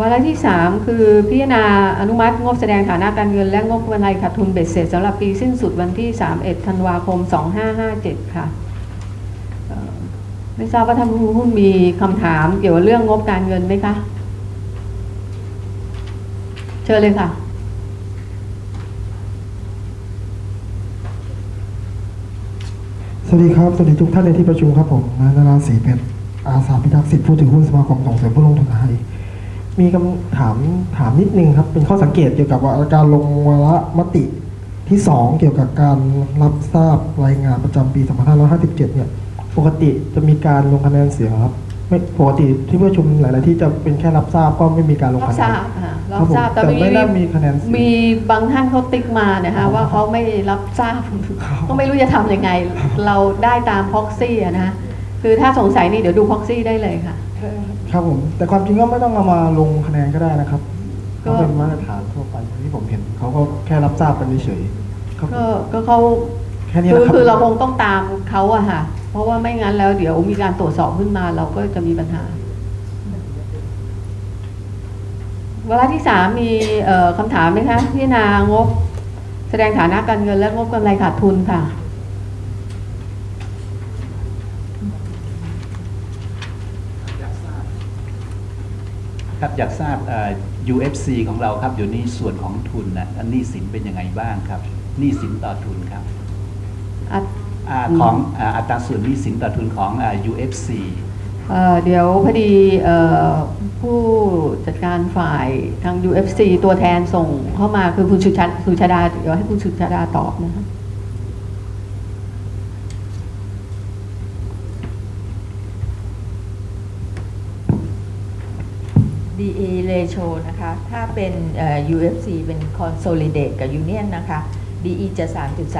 วาระที่ 3 คือพิจารณาอนุมัติงบแสดงฐานะการเงินและงบกำไรขาดทุนเบ็ดเสร็จสำหรับปีสิ้นสุดวันที่ 31 ธันวาคม 2557 ค่ะเอ่อไม่ทราบว่าท่านผู้หุ้นมีคำถามเกี่ยวกับเรื่องงบการเงินไหมคะ เชิญเลยค่ะ สวัสดีครับ สวัสดีทุกท่านในที่ประชุมครับผมนายนาราศรีเพชรอาสาพิทักษ์สิทธิผู้ถือหุ้นสมาคมส่งเสริมผู้ลงทุนไทย มีคำถามถามนิดนึงครับ เป็นข้อสังเกตเกี่ยวกับว่าการลงวาระมติที่ 2 เกี่ยวกับการรับทราบรายงานประจำปี 2557 เนี่ย ปกติจะมีการลงคะแนนเสียงครับ ไม่ปกติที่ประชุมหลาย ๆ ที่จะเป็นแค่รับทราบก็ไม่มีการลงรับคะแนทน ราบค่ะครัรับบผมทราบแต่ไม่ได้มีคะแนนเสียงมีบางท่านเขาติ๊กมานะคะว่าเขาไม่รับทราบก็ไม่รู้จะทำยังไง เราได้ตามพ็อกซี่อะนะคือถ้าสงสัยนี่เดี๋ยวดูพ็อกซี่ได้เลยค่ะ ครับผม แต่ความจริงก็ไม่ต้องเอามาลงคะแนนก็ได้นะครับก็ ก็เป็นมาตรฐานทั่วไปที่ผมเห็นเขาก็แค่รับทราบกันเฉยๆครับผมก็ก็เขาแค่นี้คืนะอครับ คือเราคงต้องตามเขาอะค่ะ เพราะว่าไม่งั้นแล้วเดี๋ยวมีการตรวจสอบขึ้นมาเราก็จะมีปัญหา เวลาที่สามมีเอ่อคำถามไหมคะพิจารณางบ แสดงฐานะการเงินและงบกำไรขาดทุนค่ะ ครับอยากทราบเอ่อ UFC ของเราครับอยู่นี้ส่วนของทุนนะอันหนี้สินเป็นยังไงบ้างครับหนี้สินต่อทุนครับอัดอาของอ่าอัตราส่วนหนี้สินต่อทุนของอ่า UFC เอ่อเดี๋ยวพอดีเอ่อผู้จัดการฝ่ายทาง UFC ตัวแทนส่งเข้ามาคือคุณสุชาสุชาดาเดี๋ยวให้คุณสุชาดาตอบนะคะ DE ratio นะคะ ถ้าเป็นเอ่อ UFC เป็น consolidate กับ Union นะคะ DE จะ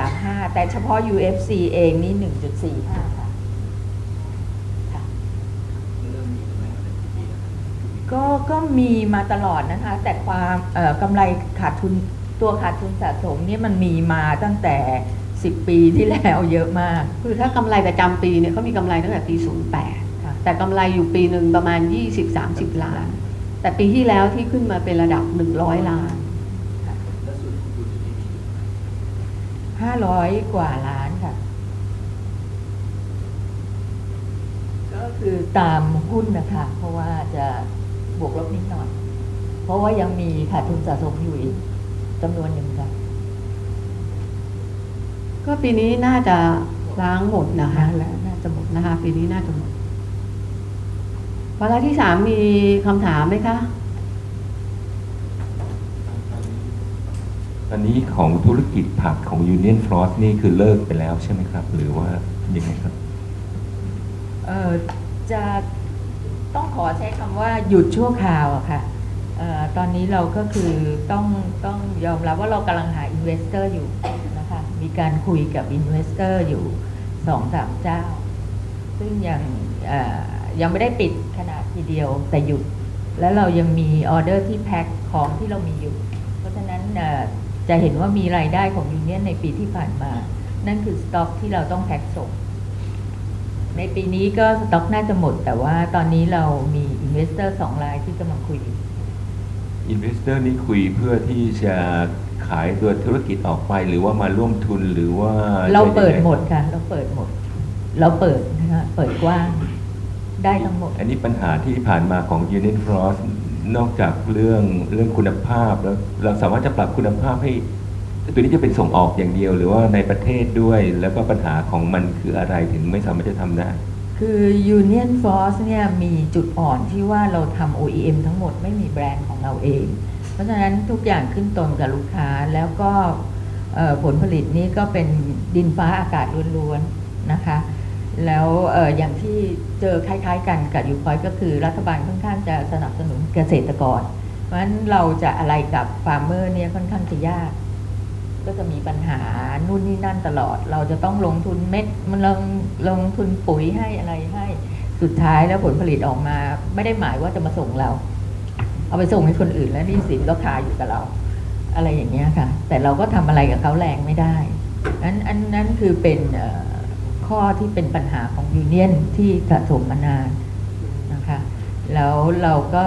3.35 แต่เฉพาะ UFC เองนี่ 1.45 ค่ะค่ะก็ก็มีมาตลอดนะคะ แต่ความเอ่อกำไรขาดทุนตัวขาดทุนสะสมเนี่ยมันมีมาตั้งแต่ 10 ปีที่แล้วเยอะมาก คือถ้ากำไรประจำปีเนี่ยเขามีกำไรตั้งแต่ปี 08ค่ะแต่กำไรอยู่ปีหนึ่งประมาณ 20-30 ล้าน แต่ปีที่แล้วที่ขึ้นมาเป็นระดับ100ล้าน500กว่าล้านค่ะ ก็คือตามหุ้นนะคะ เพราะว่าจะบวกลบนิดหน่อย เพราะว่ายังมีขาดทุนสะสมอยู่อีกจำนวนหนึ่งค่ะ ก็ปีนี้น่าจะล้างหมดนะคะแล้วน่าจะหมดนะคะ ปีนี้น่าจะหมด วาระที่สามมีคำถามไหมคะตอนนี้ของธุรกิจผักของ Union Frost นี่คือเลิกไปแล้วใช่ไหมครับ หรือว่ายังไงครับเอ่อจะต้องขอใช้คำว่าหยุดชั่วคราวอะค่ะเออตอนนี้เราก็คือต้องต้องยอมรับว่าเรากำลังหาอินเวสเตอร์อยู่นะคะมีการคุยกับอินเวสเตอร์อยู่สองสามเจ้า ซึ่งยังเอ่อยังไม่ได้ปิดขนาดทีเดียวแต่หยุด แล้วเรายังมีออเดอร์ที่แพ็คของที่เรามีอยู่ เพราะฉะนั้นเอ่อจะเห็นว่ามีรายได้ของยูเนียนในปีที่ผ่านมา นั่นคือสต็อกที่เราต้องแพ็คส่ง ในปีนี้ก็สต็อกน่าจะหมด แต่ว่าตอนนี้เรามีอินเวสเตอร์สองรายที่กำลังคุยอยู่อินเวสเตอร์นี่คุยเพื่อที่จะขายตัวธุรกิจออกไปหรือว่ามาร่วมทุนหรือว่าเราเปิดจะยังไงหมดค่ะ เราเปิดหมด เราเปิดนะคะ เปิดกว้างได้ทั้งหมด อันนี้ปัญหาที่ผ่านมาของ Union Frost นอกจากเรื่องเรื่องคุณภาพแล้วเราสามารถจะปรับคุณภาพให้ตัวนี้จะเป็นส่งออกอย่างเดียว หรือว่าในประเทศด้วย แล้วก็ปัญหาของมันคืออะไรถึงไม่สามารถจะทำได้ คือ Union Force เนี่ยมีจุดอ่อนที่ว่าเราทำ OEM ทั้งหมดไม่มีแบรนด์ของเราเอง เพราะฉะนั้นทุกอย่างขึ้นตรงกับลูกค้าแล้วก็เอ่อผลผลิตนี่ก็เป็นดินฟ้าอากาศล้วนๆนะคะ แล้วออย่างที่เจอคล้าย ๆ กันกับยูพอยก็คือรัฐบาลค่อนข้างจะสนับสนุนเกษตรกร เพราะฉะนั้นเราจะอะไรกับฟาร์มเมอร์เนี่ยค่อนข้างจะยาก ก็จะมีปัญหานู่นนี่นั่นตลอด เราจะต้องลงทุนเม็ดมันลงลงทุนปุ๋ยให้อะไรให้ สุดท้ายแล้วผลผลิตออกมา ไม่ได้หมายว่าจะมาส่งเรา เอาไปส่งให้คนอื่นแล้วนี่สินก็คาอยู่กับเรา อะไรอย่างเงี้ยค่ะ แต่เราก็ทำอะไรกับเขาแรงไม่ได้อันอันนั้นคือเป็นเอ่อ ข้อที่เป็นปัญหาของยูเนียนที่สะสมมานานนะคะแล้วเราก็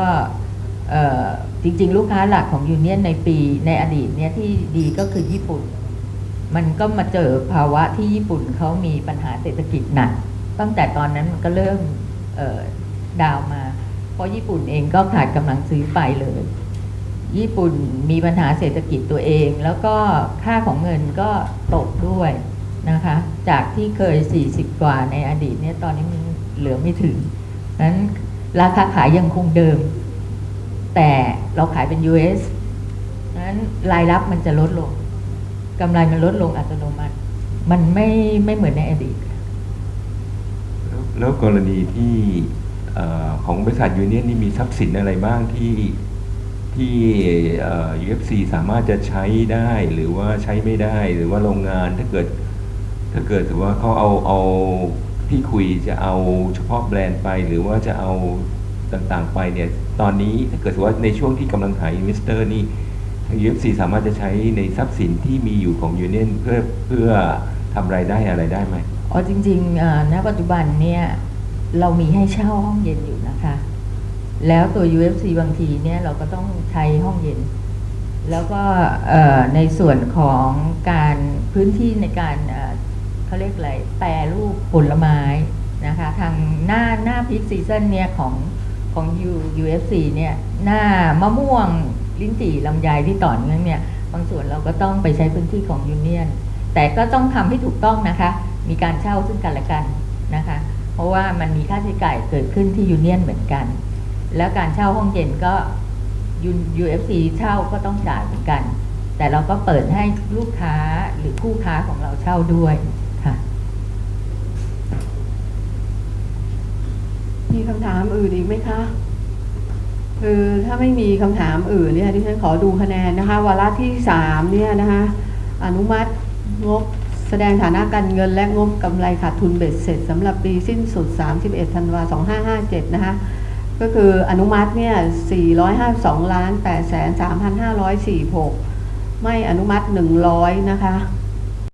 จริงๆ ลูกค้าหลักของยูเนียนในปีในอดีตเนี่ยที่ดีก็คือญี่ปุ่น มันก็มาเจอภาวะที่ญี่ปุ่นเขามีปัญหาเศรษฐกิจหนัก ตั้งแต่ตอนนั้นมันก็เริ่มดาวมา เพราะญี่ปุ่นเองก็ขาดกำลังซื้อไปเลย ญี่ปุ่นมีปัญหาเศรษฐกิจตัวเอง แล้วก็ค่าของเงินก็ตกด้วย นะคะ จากที่เคย 40 กว่าในอดีตเนี่ยตอนนี้มันเหลือไม่ถึงนั้นราคาขายยังคงเดิม แต่เราขายเป็น US นั้นรายรับมันจะลดลงกำไรมันลดลงอัตโนมัติ มันไม่ไม่เหมือนในอดีต แล้วแล้วกรณีที่เออของบริษัทยูเนียนนี่มีทรัพย์สินอะไรบ้างที่ที่เอ่อ UFC สามารถจะใช้ได้หรือว่าใช้ไม่ได้หรือว่าโรงงานถ้าเกิด ถ้าเกิดถือว่าเขาเอาเอาที่คุยจะเอาเฉพาะแบรนด์ไป หรือว่าจะเอาต่างๆไปเนี่ยตอนนี้ถ้าเกิดว่าในช่วงที่กำลังหาอินเวสเตอร์นี่ทาง UFC สามารถจะใช้ในทรัพย์สินที่มีอยู่ของยูเนียนเพื่อเพื่อทำรายได้อะไรได้ไหมอ๋อจริงๆณปัจจุบันเนี่ยเรามีให้เช่าห้องเย็นอยู่นะคะ แล้วตัว UFC บางทีเนี่ยเราก็ต้องใช้ห้องเย็น แล้วก็ในส่วนของการพื้นที่ในการ เขาเรียกอะไรแปรรูปผลไม้นะคะทางหน้าหน้าพิกซีซันเนี่ยของของ U UFC เนี่ยหน้ามะม่วงลิ้นจี่ลำไยที่ต่อเนื่องเนี่ยบางส่วนเราก็ต้องไปใช้พื้นที่ของยูเนียนแต่ก็ต้องทำให้ถูกต้องนะคะ มีการเช่าซึ่งกันและกันนะคะ เพราะว่ามันมีค่าใช้จ่ายเกิดขึ้นที่ยูเนียนเหมือนกัน แล้วการเช่าห้องเย็นก็ UFC เช่าก็ต้องจ่ายเหมือนกัน แต่เราก็เปิดให้ลูกค้าหรือคู่ค้าของเราเช่าด้วยค่ะ มีคำถามอื่นอีกไหมคะคือถ้าไม่มีคำถามอื่นเนี่ยที่ฉันขอดูคะแนนนะคะวาระที่สามเนี่ยนะคะอนุมัติงบแสดงฐานะการเงินและงบกำไรขาดทุนเบ็ดเสร็จสำหรับปีสิ้นสุด 31 ธันวา2557 นะคะ ก็คืออนุมัติเนี่ย 452 ล้าน8 3 5 4 6 ไม่อนุมัติ 100 นะคะ